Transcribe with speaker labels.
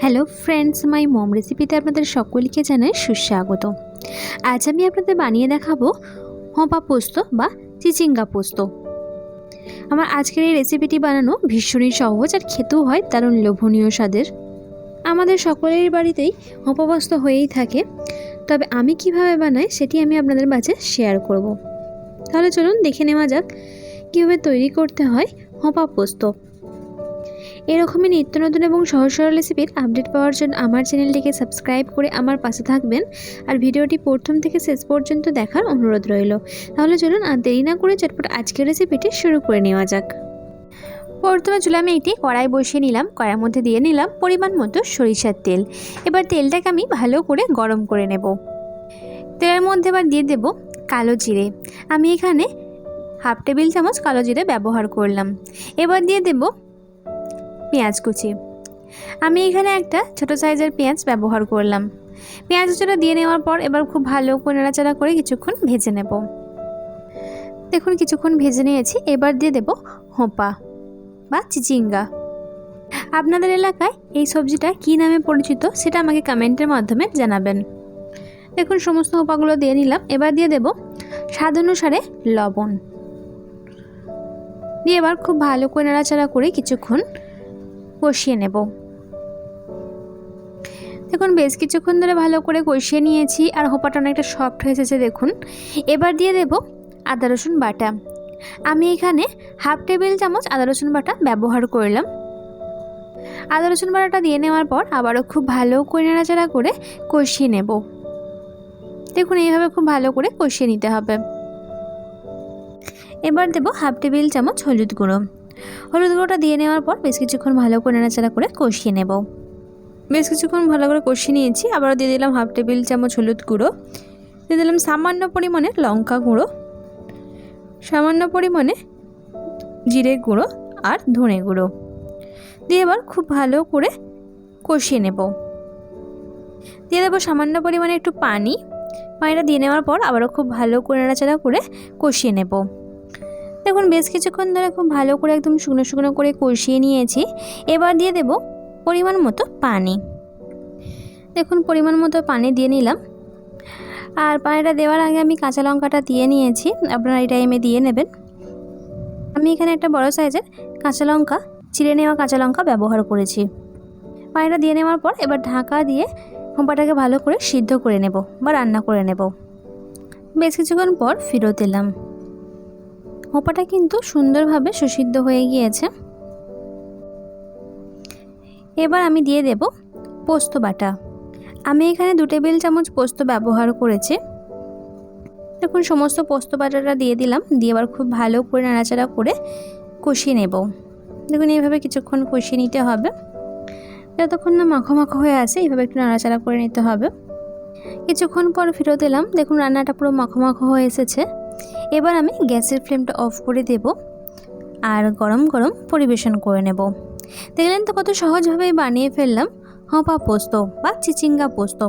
Speaker 1: Hello friends মাই মম রেসিপিতে আপনাদের সকলকে জানাই সুস্বাগত। আজ আমি আপনাদের বানিয়ে দেখাবো হোঁপা পোস্ত বা চিচিঙ্গা পোস্ত। আমার আজকের এই রেসিপিটি বানানো ভীষণই সহজ আর খেতেও হয় দারুণ লোভনীয় স্বাদের। আমাদের সকলের বাড়িতেই হোঁপা পোস্ত হয়েই থাকে। তবে আমি কীভাবে বানাই সেটি আমি আপনাদের মাঝে শেয়ার করব। তাহলে চলুন দেখে নেওয়া যাক কীভাবে তৈরি করতে হয় হোঁপা পোস্ত। এরকমই নিত্য নতুন এবং সহজ সরল রেসিপির আপডেট পাওয়ার জন্য আমার চ্যানেলটিকে সাবস্ক্রাইব করে আমার পাশে থাকবেন। আর ভিডিওটি প্রথম থেকে শেষ পর্যন্ত দেখার অনুরোধ রইল। তাহলে চলুন আর দেরি না করে চটপট আজকের রেসিপিটি শুরু করে নেওয়া যাক। প্রথমে চুলে আমি একটি কড়াই বসিয়ে নিলাম, কড়াইয়ের মধ্যে দিয়ে নিলাম পরিমাণ মতো সরিষার তেল। এবার তেলটাকে আমি ভালো করে গরম করে নেব। তেলের মধ্যে এবার দিয়ে দেব কালো জিরে। আমি এখানে হাফ টেবিল চামচ কালো জিরে ব্যবহার করলাম। এবার দিয়ে দেব পেঁয়াজ কুচি। আমি এখানে একটা ছোট সাইজের পেঁয়াজ ব্যবহার করলাম। পেঁয়াজ কুচিটা দিয়ে নেওয়ার পর এবার খুব ভালো করে নাড়াচাড়া করে কিছুক্ষণ ভেজে নেব। দেখুন, কিছুক্ষণ ভেজে নিয়েছি। এবার দিয়ে দেব হোঁপা বা চিচিঙ্গা। আপনাদের এলাকায় এই সবজিটা কী নামে পরিচিত সেটা আমাকে কমেন্টের মাধ্যমে জানাবেন। দেখুন, সমস্ত হোপাগুলো দিয়ে নিলাম। এবার দিয়ে দেব স্বাদ অনুসারে লবণ। দিয়ে এবার খুব ভালো করে নাড়াচাড়া করে কিছুক্ষণ কষিয়ে নেব। দেখুন, বেশ কিছুক্ষণ ধরে ভালো করে কষিয়ে নিয়েছি আর হোপাটা অনেকটা সফট হয়ে এসেছে, দেখুন। এবার দিয়ে দেব আদা, রসুন বাটা। আমি এখানে হাফ টেবিল চামচ আদা, রসুন বাটা ব্যবহার করলাম। আদা, রসুন বাটাটা দিয়ে নেওয়ার পর আবারও খুব ভালো করে নাড়াচাড়া করে কষিয়ে নেব। দেখুন, এইভাবে খুব ভালো করে কষিয়ে নিতে হবে। এবার দেব হাফ টেবিল চামচ হলুদ গুঁড়ো। হলুদ গুঁড়োটা দিয়ে নেওয়ার পর বেশ কিছুক্ষণ ভালো করে নাড়াচাড়া করে কষিয়ে নেব। বেশ কিছুক্ষণ ভালো করে কষিয়ে নিয়েছি, আবারও দিয়ে দিলাম হাফ টেবিল চামচ হলুদ গুঁড়ো, দিয়ে দিলাম সামান্য পরিমাণে লঙ্কা গুঁড়ো, সামান্য পরিমাণে জিরে গুঁড়ো আর ধনে গুঁড়ো। দিয়ে এবার খুব ভালো করে কষিয়ে নেব। দিয়ে দেবো সামান্য পরিমাণে একটু পানি, পানিটা দিয়ে নেওয়ার পর আবারও খুব ভালো করে নাড়াচাড়া করে কষিয়ে নেব। দেখুন, বেশ কিছুক্ষণ ধরে খুব ভালো করে একদম শুকনো শুকনো করে কষিয়ে নিয়েছি। এবার দিয়ে দেব পরিমাণ মতো পানি। দেখুন, পরিমাণ মতো পানি দিয়ে নিলাম। আর পানিটা দেওয়ার আগে আমি কাঁচা লঙ্কাটা দিয়ে নিয়েছি। আপনারা এই টাইমে দিয়ে নেবেন। আমি এখানে একটা বড় সাইজের কাঁচা লঙ্কা, চিড়ে নেওয়া কাঁচা লঙ্কা ব্যবহার করেছি। পানিটা দিয়ে নেওয়ার পর এবার ঢাকা দিয়ে হোঁপাটাকে ভালো করে সিদ্ধ করে নেব বা রান্না করে নেব। বেশ কিছুক্ষণ পর ফেরত এলাম। হোপাটা কিন্তু সুন্দরভাবে সুসিদ্ধ হয়ে গিয়েছে। এবার আমি দিয়ে দেব পোস্ত বাটা। আমি এখানে দু টেবিল চামচ পোস্ত ব্যবহার করেছি। দেখুন, সমস্ত পোস্ত বাটাটা দিয়ে দিলাম। দিয়ে এবার খুব ভালো করে নাড়াচাড়া করে কষিয়ে নেব। দেখুন, এইভাবে কিছুক্ষণ কষিয়ে নিতে হবে। যতক্ষণ না মাখো মাখো হয়ে আসে, এইভাবে একটু নাড়াচাড়া করে নিতে হবে। কিছুক্ষণ পর ফেরত এলাম। দেখুন, রান্নাটা পুরো মাখো মাখো হয়ে এসেছে। এবার আমি গ্যাসের ফ্লেমটা অফ করে দেব আর গরম গরম পরিবেশন করে নেব। দেখলেন তো কত সহজভাবেই বানিয়ে ফেললাম। হপা পোস্ত বা চিচিঙ্গা পোস্ত।